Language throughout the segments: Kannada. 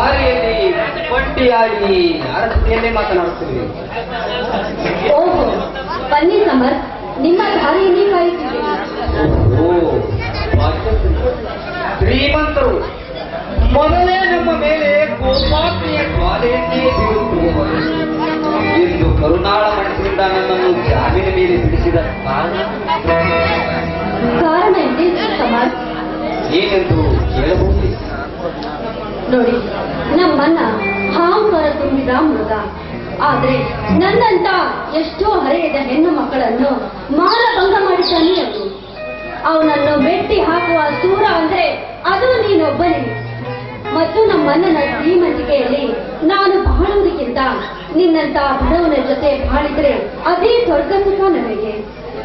ದಾರಿಯಲ್ಲಿ ಒಂಟಿಯಾಗಿ ಯಾರ ಜೊತೆಯಲ್ಲೇ ಮಾತನಾಡುತ್ತಿರುವೆ ಓಹೋ ಬನ್ನಿ ಸಮರ್ ನಿಮ್ಮ ದಾರಿಯನ್ನೇ ಕಾಯುತ್ತಿದ್ದೀನಿ ಓ ಭಾಗ್ಯವಂತರು. ಶ್ರೀಮಂತರು ಮೊದಲೇ ನಮ್ಮ ಮೇಲೆ ಕೋಪಾಗ್ನಿಯ ಜ್ವಾಲೆಯನ್ನೇ ಬೀರುತ್ತಿರುವವರು ಎಂದು ಕರುಣಾಳ ಮನಸ್ಸಿನಿಂದ ನನ್ನನ್ನು ಜಾಮೀನ ಮೇಲೆ ಬಿಡಿಸಿದ ಕಾರಣ ಕಾರಣ ಇದೆ ಸಮರ್ ಏನೆಂದು ಕೇಳಬಹುದು ನೋಡಿ, ನಮ್ಮನ್ನ ಹಾಂಕಾರ ತುಂಬಿದ ಮೃಗ. ಆದ್ರೆ ನನ್ನಂತ ಎಷ್ಟೋ ಹರೆಯದ ಹೆಣ್ಣು ಮಕ್ಕಳನ್ನು ಮಾನಭಂಗ ಮಾಡಿದ್ದಾನೆ ಅವನು. ಅವನನ್ನು ಬೆಟ್ಟಿ ಹಾಕುವ ಸೂರ ಅಂದ್ರೆ ಅದು ನೀನೊಬ್ಬನೇ. ಮತ್ತು ನಮ್ಮಣ್ಣನ ಶ್ರೀಮಂತಿಕೆಯಲ್ಲಿ ನಾನು ಬಾಳುವುದಕ್ಕಿಂತ ನಿನ್ನಂತ ಬಡವನ ಜೊತೆ ಬಾಳಿದ್ರೆ ಅದೇ ಸ್ವರ್ಗ ಸುಖ ನನಗೆ.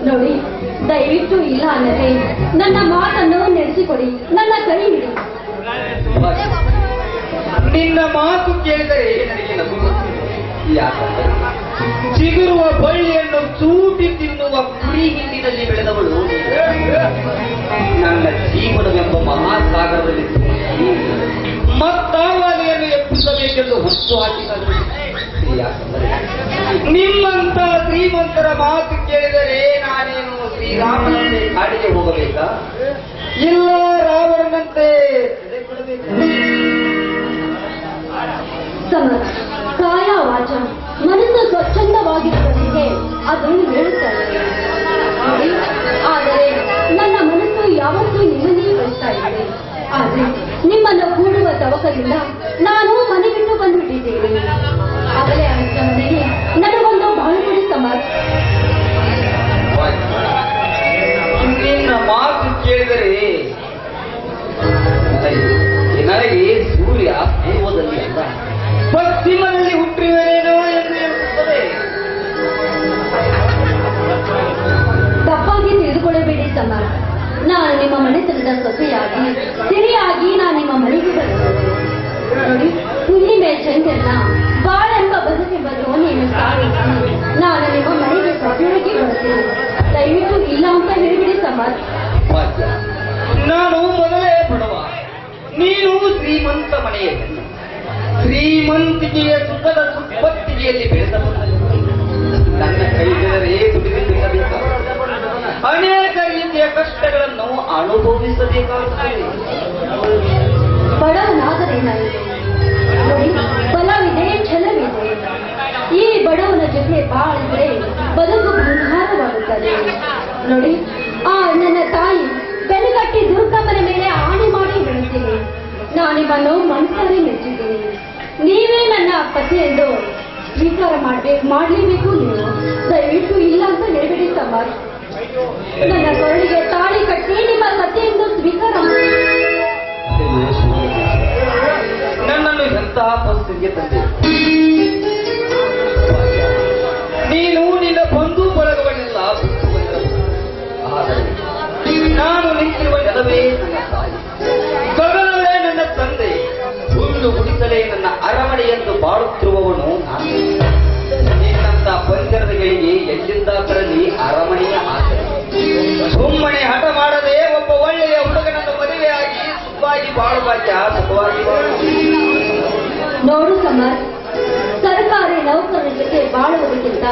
ನೋಡಿ, ದಯವಿಟ್ಟು ಇಲ್ಲ ಅನ್ನದೆ, ನನ್ನ ಮಾತನ್ನು ನಡೆಸಿಕೊಡಿ ನನ್ನ ಕೈ ಹಿಡಿ ನಿನ್ನ ಮಾತು ಕೇಳಿದರೆ ನನಗೆ. ಚಿಗುರುವ ಬಳ್ಳಿಯನ್ನು ಚೂಟಿ ತಿನ್ನುವ ಕುರಿ ಹಿಂದಿನಲ್ಲಿ ಬೆಳೆದವಳು ನೀನು. ನನ್ನ ಜೀವನವೆಂಬ ಮಹಾಸಾಗರದಲ್ಲಿ ಮತ್ತಾವಲೆಯನ್ನು ಎಬ್ಬಿಸಬೇಕೆಂದು ಹೊತ್ತು ಹಾಕಿದರು ನಿಮ್ಮಂತ ಶ್ರೀಮಂತರ ಮಾತು ಕೇಳಿದರೆ ನಾನೇನು ಶ್ರೀರಾಮನಂತೆ ಕಾಡಿಗೆ ಹೋಗಬೇಕಾ ಇಲ್ಲ ರಾವಣನಂತೆ ಸಮರ ಕಾಯ ವಾಚ, ಮನಸ್ಸು ಸ್ವಚ್ಛಂದವಾಗಿರುವವರಿಗೆ ಅದನ್ನು ಹೇಳುತ್ತಾರೆ ಆದರೆ ನನ್ನ ಮನಸ್ಸು ಯಾವತ್ತೂ ನಿಮ್ಮನ್ನೇ ಕಳಿಸ್ತಾ ಇದೆ. ಆದರೆ ನಿಮ್ಮನ್ನು ಕೂಡುವ ತವಕದಿಂದ ನಾನು ಮನೆ ಬಿಟ್ಟು ಬಂದುಬಿಟ್ಟಿದ್ದೇನೆ. ಆಗಲೇ ಅಂತ ಮನೆಗೆ ನನಗೊಂದು ಬಾಳುಗುಡಿ ಸಮಾಜ ಮಾತು ಕೇಳಿದರೆ ನನಗೆ ಸೂರ್ಯ ಪೂರ್ವದಲ್ಲಿ ನಾನು ನಿಮ್ಮ ಮನೆ ಮನೆತನದ ಸೊಸೆಯಾಗಿ ಸಿರಿಯಾಗಿ ನಾನು ನಿಮ್ಮ ಮನೆಗೆ ಬರುತ್ತೇನೆ ನೋಡಿ ಹುಣ್ಣಿಮೆ ಚಂದ್ರನ ಬಾಳೆಂಬ ಬದುಕೆಂಬ ದೋಣಿಯನ್ನು ಸಾಗಿಸಿ ನಾನು ನಿಮ್ಮ ಮನೆಗೆ ಸೊಸೆಯಾಗಿ ಬರುತ್ತೇನೆ ದಯವಿಟ್ಟು ಇಲ್ಲ ಅಂತ ಹೇಳಿಬಿಡಿ ಸಮಾಜ. ನಾನು ಮೊದಲೇ ಬಡವ. ನೀನು ಶ್ರೀಮಂತ ಮನೆಯ ಶ್ರೀಮಂತಿಕೆಯ ಸುಖದ ಸುಪ್ಪತ್ತಿಗೆಯಲ್ಲಿ ಬೆಳೆದ ನನ್ನ ಕೈಗಳೇ ದುಡಿದು ತಿನ್ನಬೇಕಾಗುತ್ತದೆ ಅನೇಕ ರೀತಿಯ ಕಷ್ಟಗಳನ್ನು ಅನುಭವಿಸಬೇಕಾಗುತ್ತದೆ ಬಲವಿದೆ, ಛಲವಿದೆ. ಈ ಬಡವನ ಜೊತೆ ಬಾಳಿದ್ರೆ ಬದುಕು ಬಂಗಾರವಾಗುತ್ತದೆ. ನೋಡಿ, ಆ ನನ್ನ ತಾಯಿ ಬೆನಗಟ್ಟಿ ದುರ್ಗಮ್ಮನ ಮೇಲೆ ಆಣೆ ಮಾಡಿ ಬೆಳೆಸಿದೆ. ನಾನಿವನ್ನು ಮನಸ್ಸಲ್ಲಿ ಮೆಚ್ಚಿದ್ದೀನಿ. ನೀವೇ ನನ್ನ ಪತಿ ಎಂದು ಸ್ವೀಕಾರ ಮಾಡ್ಬೇಕು, ಮಾಡಲೇಬೇಕು ನೀವು. ದಯವಿಟ್ಟು ಇಲ್ಲ ಅಂತ ಹೇಳ್ಬೇಡಿ ಸಮಾಜ್ ನನ್ನ ಕೊರಳಿಗೆ ತಾಳಿ ಕಟ್ಟಿ ನಿಮ್ಮ ಸತಿ ಎಂದು ಸ್ವೀಕಾರ ನನ್ನನ್ನು ಎಂತಹ ಪರಿಸ್ಥಿತಿಗೆ ತಂದೆ? ನೀನು ನಿನ್ನ ಬಂಧು ಬಳಗವನ್ನೆಲ್ಲ. ನಾನು ನಿಂತಿರುವ ನೆಲವೇ ನನ್ನ ತಾಯಿ. ಗಗನವೇ ನನ್ನ ತಂದೆ. ಹುಲ್ಲು ಗುಡಿಸಲೇ ನನ್ನ ಅರಮನೆ ಎಂದು ಬಾಳುತ್ತಿರುವವನು ನಾನು. ಪಂಜರದಗಳಿಗೆ ಎಲ್ಲಿಂದ ತರಲಿ ಅರಮನೆಯ ಆಸರೆ ಸುಮ್ಮನೆ ಹಠ ಮಾಡದೆ ಒಬ್ಬ ಒಳ್ಳೆಯ ಹುಡುಗನನ್ನು ಮದುವೆಯಾಗಿ ಸುಖವಾಗಿ ಬಾಳು ಭಾಗ್ಯ ಸುಖವಾಗಿ ನೋಡು ಸಮರ್ ಸರ್ಕಾರಿ ನೌಕರರ ಜೊತೆ ಬಾಳುವುದಕ್ಕಿಂತ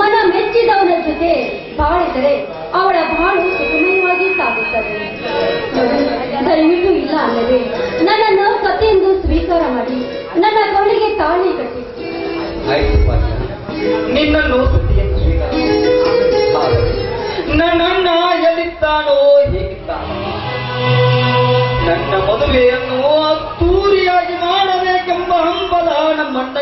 ಮನ ಮೆಚ್ಚಿದವನ ಜೊತೆ ಬಾಳಿದರೆ ಅವಳ ಬಾಳು ಸುಖಮಯವಾಗಿ ಸಾಗುತ್ತದೆ. ದಯವಿಟ್ಟು ಇಲ್ಲ ಅಲ್ಲದೆ ನನ್ನನ್ನು ಸತಿಯೆಂದು ಸ್ವೀಕಾರ ಮಾಡಿ ನನ್ನ ಕೊಳಿಗೆ ತಾಳಿ ಕಟ್ಟಿ. ಆಯ್ತು. ನಿನ್ನನ್ನು ನನ್ನ ಎಲ್ಲಿದ್ದಾನೋ, ಹೇಗಿದ್ದಾನೋ. ನನ್ನ ಮದುವೆಯನ್ನು ಅದ್ದೂರಿಯಾಗಿ ಮಾಡಬೇಕೆಂಬ ಹಂಬಲ ನಮ್ಮಣ್ಣ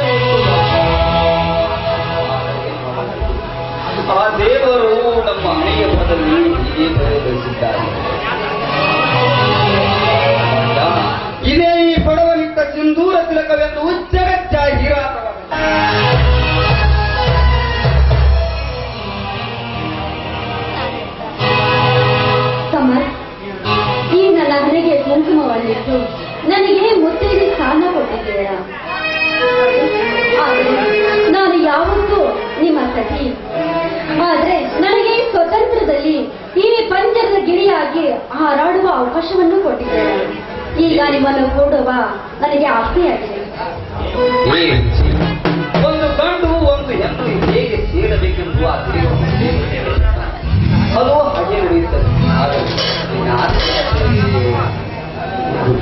ಆ ದೇವರು ನಮ್ಮ ಹಣೆಯ ಪದವಿ ಹೀಗೆ ಇದೇ ಈ ಪಡವನಿಟ್ಟ ಸಿಂಧೂರ ತಿಲಕವೆಂದು ಜಗಜ್ಜಾಹೀರಾತವಾಗಿದೆ ಹಾರಾಡುವ ಅವಕಾಶವನ್ನು ಕೊಟ್ಟಿದ್ದೇನೆ. ಈಗ ನಿಮ್ಮನ್ನು ಕೂಡುವ ನನಗೆ ಆಸೆಯಾಗಿದೆ? ಒಂದು ಗಂಡು ಒಂದು ಹೆಣ್ಣು ಹೇಗೆ ನಿರ್ಣಯಿಸಿದ್ದಾನೆ. ಅದು ಹಾಗೆ ನಡೆಯುತ್ತದೆ. ಆದರೆ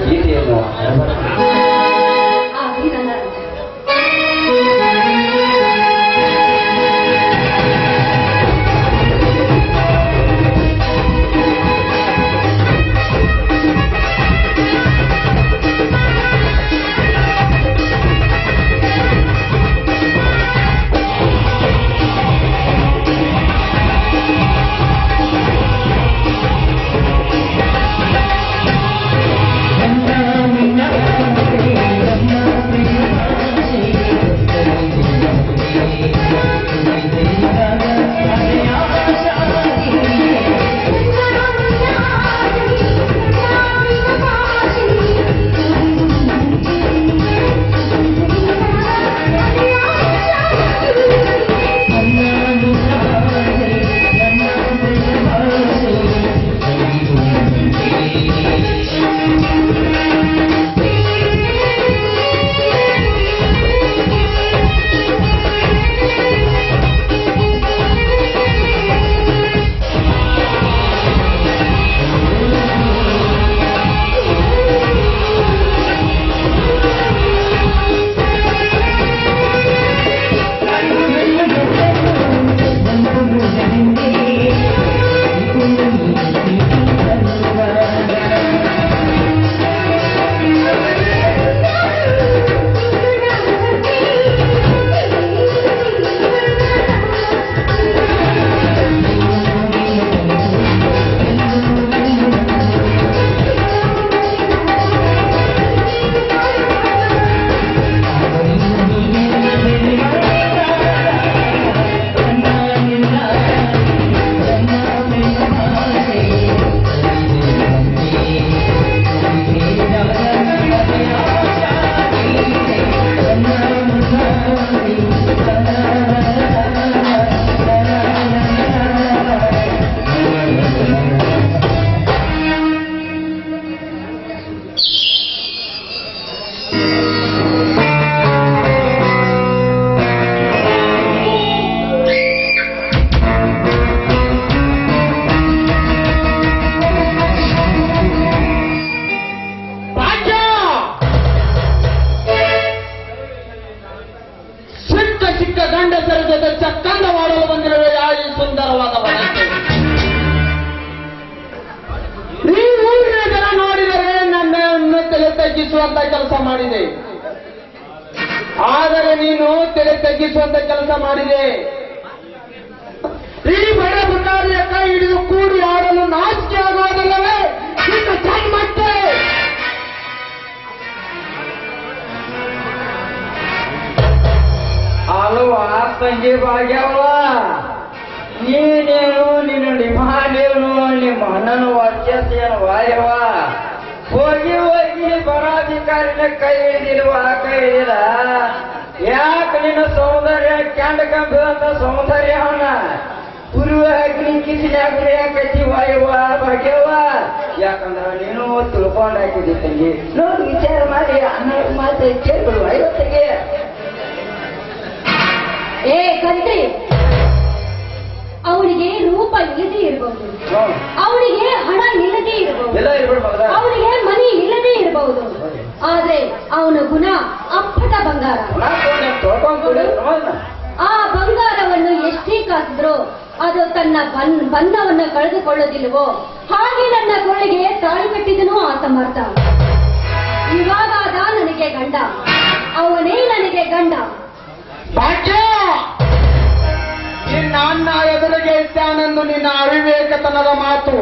ಗೀತೆಯನ್ನು ತಗ್ಗಿಸುವಂತ ಕೆಲಸ ಮಾಡಿದೆ. ಆದರೆ ನೀನು ತೆರೆ ತಗ್ಗಿಸುವಂತ ಕೆಲಸ ಮಾಡಿದೆ. ಈ ಬಡ ಬುಂಡಾರಿಯ ಕೈ ಹಿಡಿದು ಕೂಡಿ ಆಡಲು ನಾಚಿಕೆ ಆಗೋದಲ್ಲವೇ ನಿನ್ನ ಜನ್ಮಕ್ಕೆ. ಆ ತಂಗಿ ಭಾಗ್ಯವ ನೀನೇನು, ನಿನ್ನ ನಿಮಾನೇನು ನಿಮ್ಮ ಅಣ್ಣನ ಏನು ವಾಯವ ಹೋಗಿ ಹೋಗಿ ಬರಾಧಿಕಾರಿನ ಕೈ ಹಿಡಿದಿಲ್ವ ಕೈ ಹಿಡಿದ ಯಾಕೆ ನಿನ್ನ ಸೌಂದರ್ಯ ಕ್ಯಾಂಡ ಕಂಬಂತ ಸೌಂದರ್ಯ ಅವನ? ಉರುವ ಹಾಕಿ ಕಿಸಿನ ಕಟ್ಟಿ ವಾಯುವ ಭಾಗ್ಯವ ಯಾಕಂದ್ರ ನೀನು ತಿಳ್ಕೊಂಡ್ ಹಾಕಿದಿ ತಂಗಿ. ನೋಡಿ ವಿಚಾರ ಮಾಡಿ ಅನ್ನ ಮಾತು ಕೇಳ್ಬಿಡು ಐವತ್ತಿಗೆ ಏ ಕಂತ್ರಿ ಅವನಿಗೆ ರೂಪ ಇಲ್ಲದೆ ಇರಬಹುದು ಅವರಿಗೆ ಹಣ ಇಲ್ಲದೆ ಇರಬಹುದು ಅವರಿಗೆ ಮನಿ ಇಲ್ಲದೆ ಇರಬಹುದು ಆದ್ರೆ ಅವನ ಗುಣ ಅಪ್ಪಟ ಬಂಗಾರ. ಆ ಬಂಗಾರವನ್ನು ಎಷ್ಟೇ ಕಾಸಿದ್ರು ಅದು ತನ್ನ ಬಂಧವನ್ನ ಕಳೆದುಕೊಳ್ಳೋದಿಲ್ವೋ ಹಾಗೆ ನನ್ನ ಕೊಳಗೆ ತಾಳಿ ಕಟ್ಟಿದನು ಆ ಸಮರ್ಥ ಇವಾಗಾದ ನನಗೆ ಗಂಡ, ಅವನೇ ನನಗೆ ಗಂಡ. ನಿನ್ನ ಅಣ್ಣ ಎದುರಿಗೆ ಇದ್ದಾನೆಂದು ನಿನ್ನ ಅವಿವೇಕತನದ ಮಾತು.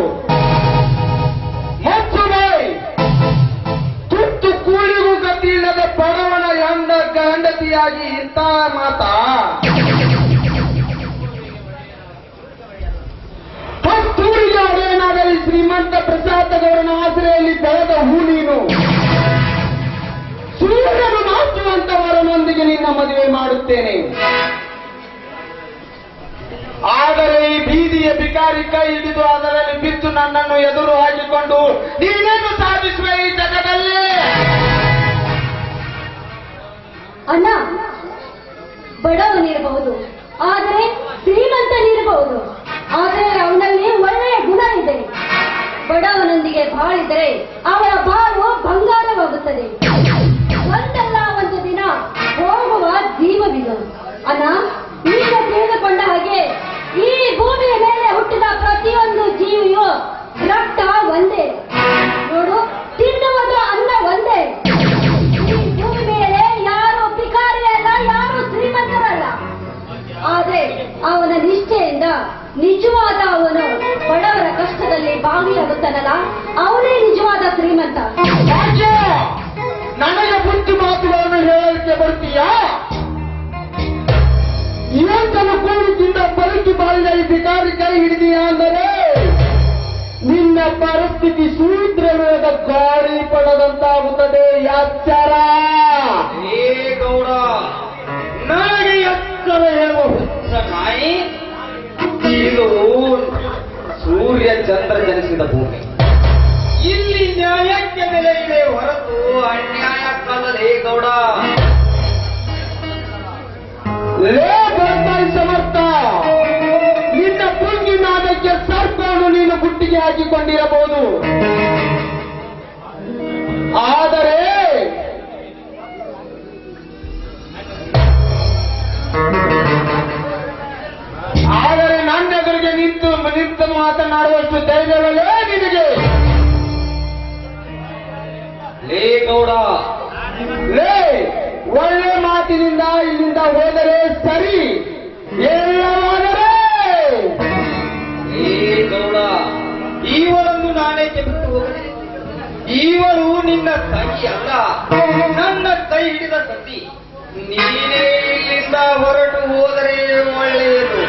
ಗತಿ ಇಲ್ಲದ ಬಡವನ ಹೆಂಡ ಗಂಡತಿಯಾಗಿ ಇಂಥ ಮಾತ? ಹತ್ತೂರಿಗೆ ಶ್ರೀಮಂತ ಪ್ರಸಾದಗೌಡನ ಆಸರೆಯಲ್ಲಿ ಬೆಳೆದ ಹೂ ನೀನು. ಸೂರ್ಯನು ಮಾತುವಂತವರನೊಂದಿಗೆ ನಿನ್ನ ಮದುವೆ ಮಾಡುತ್ತೇನೆ. ಆದರೆ ಈ ಬೀದಿಯ ಬಿಕಾರಿ ಕೈ ಹಿಡಿದು ಅದರಲ್ಲಿ ಬಿದ್ದು ನನ್ನನ್ನು ಎದುರು ಹಾಕಿಕೊಂಡು ನೀನೇನು ಆದರೆ ಶ್ರೀಮಂತನಿರಬಹುದು ಆದರೆ ಅವನಲ್ಲಿ ಒಳ್ಳೆಯ ಗುಣ ಇದೆ. ಬಡವನೊಂದಿಗೆ ಬಾಳಿದರೆ ಅವರ ಬಾಳು ಬಂಗಾರವಾಗುತ್ತದೆ. ಒಂದಲ್ಲ ಒಂದು ದಿನ ಹೋಗುವ ಜೀವವಿದು. ಅನಾ ನಿಜವಾದ ಅವನು ಬಡವರ ಕಷ್ಟದಲ್ಲಿ ಬಾಗಿಲಾಗುತ್ತಾನಲ್ಲ ಅವನೇ ನಿಜವಾದ ಶ್ರೀಮಂತ. ನನಗೆ ಬುದ್ಧಿ ಮಾತುಗಳನ್ನು ಹೇಳಲಿಕ್ಕೆ ಬರ್ತೀಯಾ? ಇವತ್ತನ್ನು ಕೂಡಿದಿಂದ ಬದುಕಿ ಬಾಳಿದ ಬಿಕಾರಿ ಕೈ ಹಿಡಿದೀಯ ಅಂದರೆ? ನಿನ್ನ ಪರಿಸ್ಥಿತಿ ಸೂತ್ರವೇದ ಗಾಳಿ ಪಡದಂತಾಗುತ್ತದೆ ಯಾಚಾರ ಏ ಗೌಡ ನನಗೆ ಎತ್ತರ ಹೇಳುವ ಹುಚ್ಚ ನಾಯಿ ಇದು ಸೂರ್ಯ ಚಂದ್ರ ಜನಿಸಿದ ಭೂಮಿ. ಇಲ್ಲಿ ನ್ಯಾಯಕ್ಕೆ ಬೆಲೆ ಇದೆ ಹೊರತು ಅನ್ಯಾಯಕ್ಕಲ್ಲದೆ ಗೌಡ. ಲೇ ಬರ್ತಾಯಿ ಸಮರ್ಥ ನಿನ್ನ ಪುಂಗಿನಾದಕ್ಕೆ ಸರ್ಪವನ್ನು ನೀನು ಗುಟ್ಟಿಗೆ ಹಾಕಿಕೊಂಡಿರಬಹುದು. ಆದರೆ ಅಲ್ಲ ನನ್ನ ಕೈ ಹಿಡಿದ ಸತಿ ನೀನೇ ಇಲ್ಲಿಂದ ಹೊರಟು ಹೋದರೆ ಒಳ್ಳೆಯದು.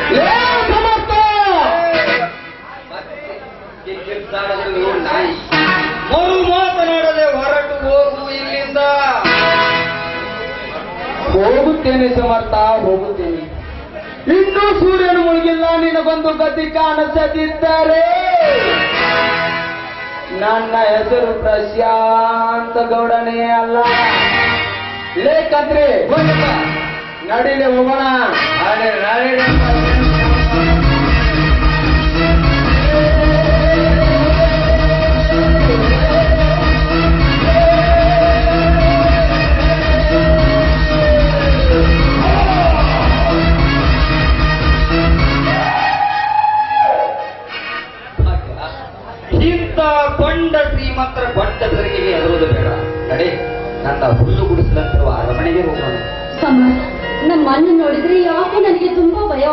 ನಾಯಿ. ಮರು ಮಾತನಾಡದೆ ಹೊರಟು ಹೋಗು ಇಲ್ಲಿಂದ. ಹೋಗುತ್ತೇನೆ ಸಮರ್ಥ ಹೋಗುತ್ತೇನೆ. ಇನ್ನೂ ಸೂರ್ಯನು ಮುಳುಗಿಲ್ಲ ನಿನಗೊಂದು ಗತಿ ಕಾಣಿಸದಿದ್ದರೆ ನನ್ನ ಹೆಸರು ಪ್ರಶಾಂತ ಗೌಡನೇ ಅಲ್ಲ. ಲೇಖಂತ್ರಿ ನಡಿಲೆ ಹೋಗೋಣ. ಬಂಡದರಿಗೆ ಹೆದರುವುದು ಬೇಡ. ನಡೆ, ನನ್ನ ಹುಲ್ಲು ಗುಡಿಸಿದಂತಿರುವ ಅರಮನೆಗೆ ಹೋಗೋಣ. ನಮ್ಮ ಅಣ್ಣ ನೋಡಿದ್ರೆ ಯಾಕೆ ನನಗೆ ತುಂಬಾ ಭಯ